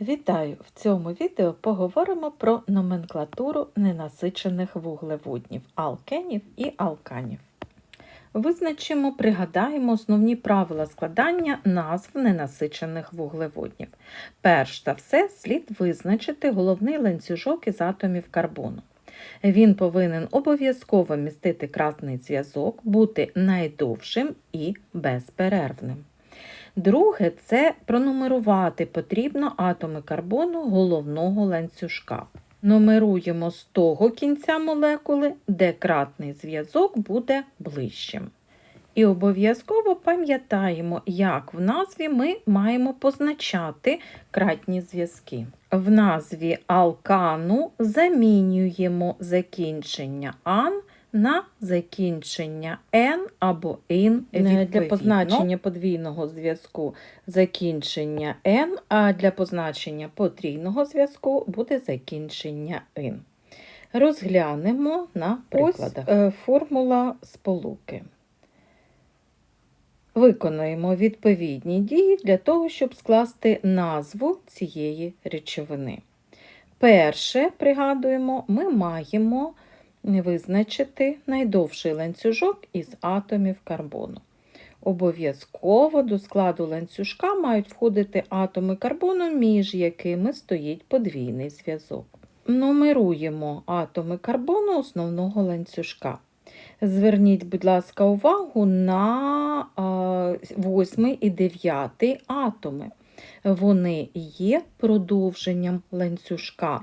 Вітаю! В цьому відео поговоримо про номенклатуру ненасичених вуглеводнів алкенів і алканів. Визначимо, пригадаємо основні правила складання назв ненасичених вуглеводнів. Перш за все, слід визначити головний ланцюжок із атомів карбону. Він повинен обов'язково містити кратний зв'язок, бути найдовшим і безперервним. Друге, це пронумерувати потрібно атоми карбону головного ланцюжка. Нумеруємо з того кінця молекули, де кратний зв'язок буде ближчим. І обов'язково пам'ятаємо, як в назві ми маємо позначати кратні зв'язки. В назві алкану замінюємо закінчення ан на закінчення «н» або «ін» Для позначення подвійного зв'язку закінчення «н», а для позначення потрійного зв'язку буде закінчення «ин». Розглянемо на прикладах. Ось е, формула сполуки. Виконуємо відповідні дії для того, щоб скласти назву цієї речовини. Перше, пригадуємо, ми маємо визначити найдовший ланцюжок із атомів карбону. Обов'язково до складу ланцюжка мають входити атоми карбону, між якими стоїть подвійний зв'язок. Нумеруємо атоми карбону основного ланцюжка. Зверніть, будь ласка, увагу на 8 і 9 атоми. Вони є продовженням ланцюжка.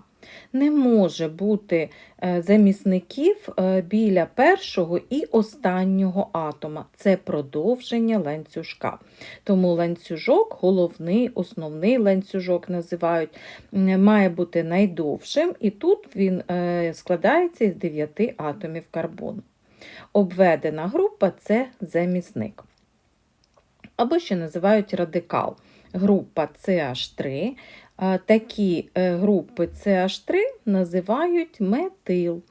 Не може бути е, замісників е, біля першого і останнього атома. Це продовження ланцюжка. Тому ланцюжок, головний, основний ланцюжок називають, має бути найдовшим, і тут він е, складається із 9 атомів карбону. Обведена група це замісник. Або ще називають радикал. Група CH3 такі е, групи CH3 називають метил.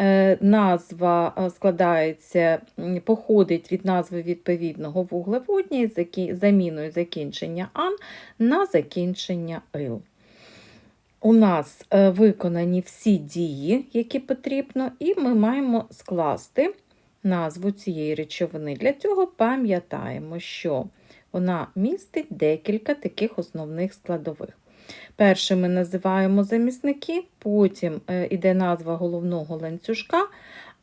Е, назва е, складається, походить від назви відповідного вуглеводня із заміною закінчення ан на закінчення ил. У нас виконані всі дії, які потрібно, і ми маємо скласти назву цієї речовини. Для цього пам'ятаємо, що вона містить декілька таких основних складових. Перше ми називаємо замісники, потім йде е, назва головного ланцюжка,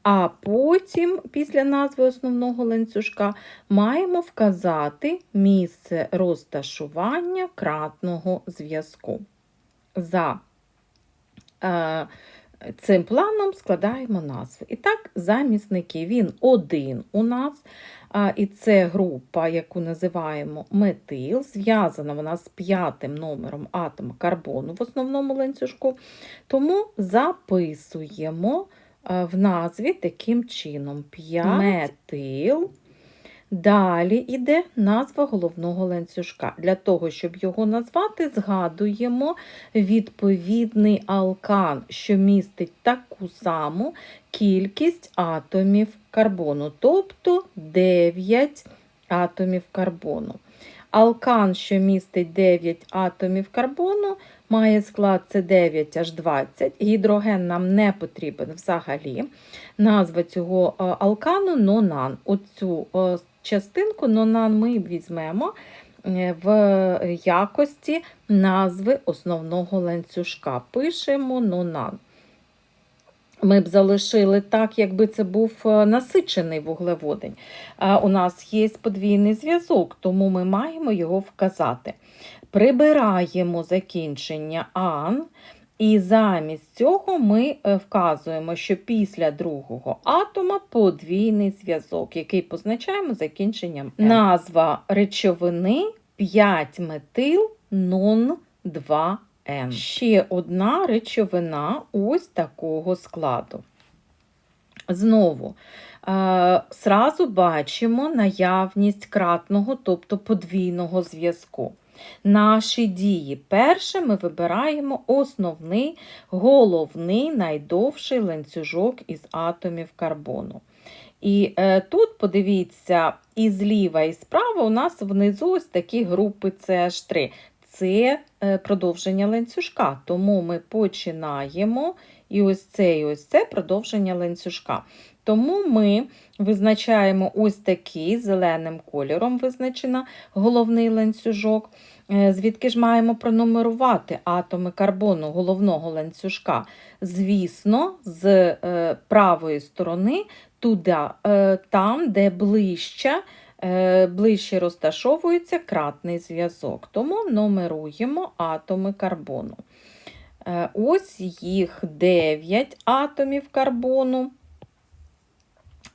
а потім, після назви основного ланцюжка, маємо вказати місце розташування кратного зв'язку. За е, Цим планом складаємо назви. І так, замісники він один у нас, і це група, яку називаємо метил, зв'язана вона з п'ятим номером атома карбону в основному ланцюжку. Тому записуємо в назві таким чином: 5 метил. Далі йде назва головного ланцюжка. Для того, щоб його назвати, згадуємо відповідний алкан, що містить таку саму кількість атомів карбону, тобто 9 атомів карбону. Алкан, що містить 9 атомів карбону, має склад С9H20. Гідроген нам не потрібен взагалі. Назва цього е, алкану нонан. Оцю частинку нонан ми візьмемо е, в якості назви основного ланцюжка. Пишемо нонан. Ми б залишили так, якби це був е, насичений вуглеводень. У нас є подвійний зв'язок, тому ми маємо його вказати. Прибираємо закінчення ан, і замість цього ми е, вказуємо, що після другого атома подвійний зв'язок, який позначаємо закінченням N. Назва речовини 5 метил нон 2 Н. Ще одна речовина ось такого складу. Знову, е, сразу бачимо наявність кратного, тобто подвійного зв'язку. Наші дії. Перше ми вибираємо основний, головний, найдовший ланцюжок із атомів карбону. І е, тут, подивіться, і зліва, і справа у нас внизу ось такі групи CH3. це е, продовження ланцюжка. Тому ми починаємо і ось це, і ось це продовження ланцюжка. Тому ми визначаємо ось такий зеленим кольором визначено головний ланцюжок. Е, Звідки ж маємо пронумерувати атоми карбону головного ланцюжка? Звісно, з е, правої сторони туди, е, там, де ближче, ближче розташовується кратний зв'язок. Тому нумеруємо атоми карбону. Ось їх 9 атомів карбону.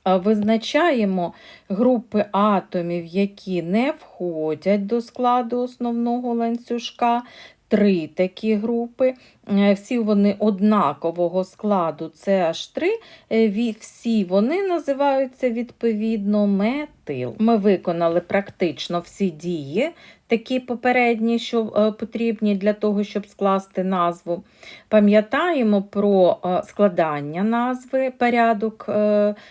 Визначаємо групи атомів, які не входять до складу основного ланцюжка. Три такі групи. Е, Всі вони однакового складу, це аж три. Е, ві- Всі вони називаються відповідно метил. Ми виконали практично всі дії, такі попередні, що е, потрібні для того, щоб скласти назву. Пам'ятаємо про складання назви, порядок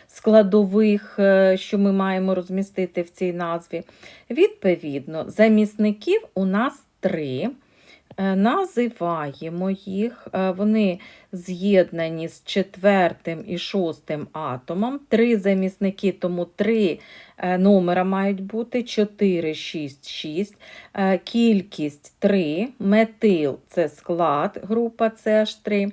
складових, що ми маємо розмістити в цій назві. Відповідно, замісників у нас три. Е, Називаємо їх, Е, вони з'єднані з четвертим і шостим атомом. Три замісники, тому три номера мають бути 4, 6, 6. Е, Кількість 3. Метил це склад, група CH3.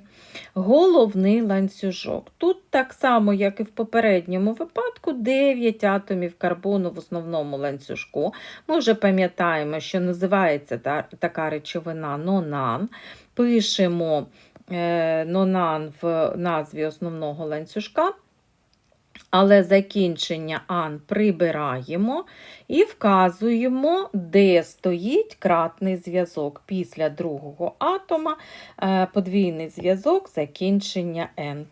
Головний ланцюжок. Тут так само, як і в попередньому випадку, 9 атомів карбону в основному ланцюжку. Ми вже пам'ятаємо, що називається така речовина нонан. Пишемо е, нонан в назві основного ланцюжка. Але закінчення ан прибираємо і вказуємо, де стоїть кратний зв'язок. Після другого атома е, подвійний зв'язок закінчення N.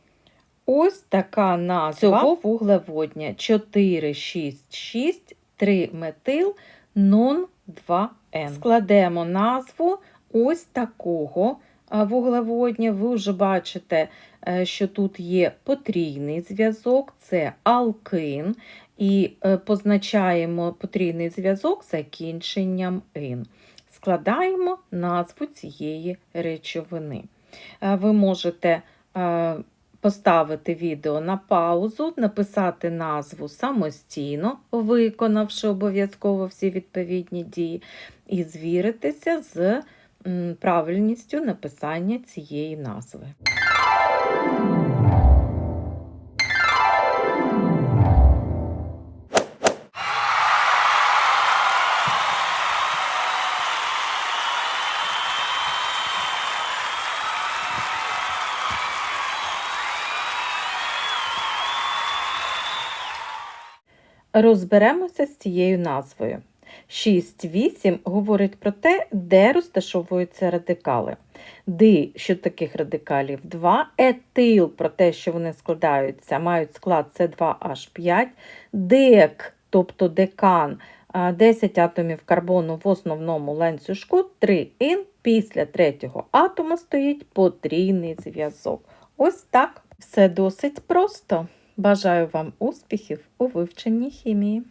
Ось така назва цього вуглеводня 466 3 метил нон 2N. Складемо назву ось такого вуглеводня. Ви вже бачите, е, що тут є потрійний зв'язок, це алкин, і е, позначаємо потрійний зв'язок закінченням «ин». Складаємо назву цієї речовини. Е, Ви можете поставити відео на паузу, написати назву самостійно, виконавши обов'язково всі відповідні дії, і звіритися з правильністю написання цієї назви. Розберемося з цією назвою. 6.8 говорить про те, де розташовуються радикали. Ди, що таких радикалів 2, етил про те, що вони складаються, мають склад С2H5, дек, тобто декан, 10 атомів карбону в основному ланцюжку, 3 ін, після третього атома стоїть потрійний зв'язок. Ось так. Все досить просто. Бажаю вам успіхів у вивченні хімії.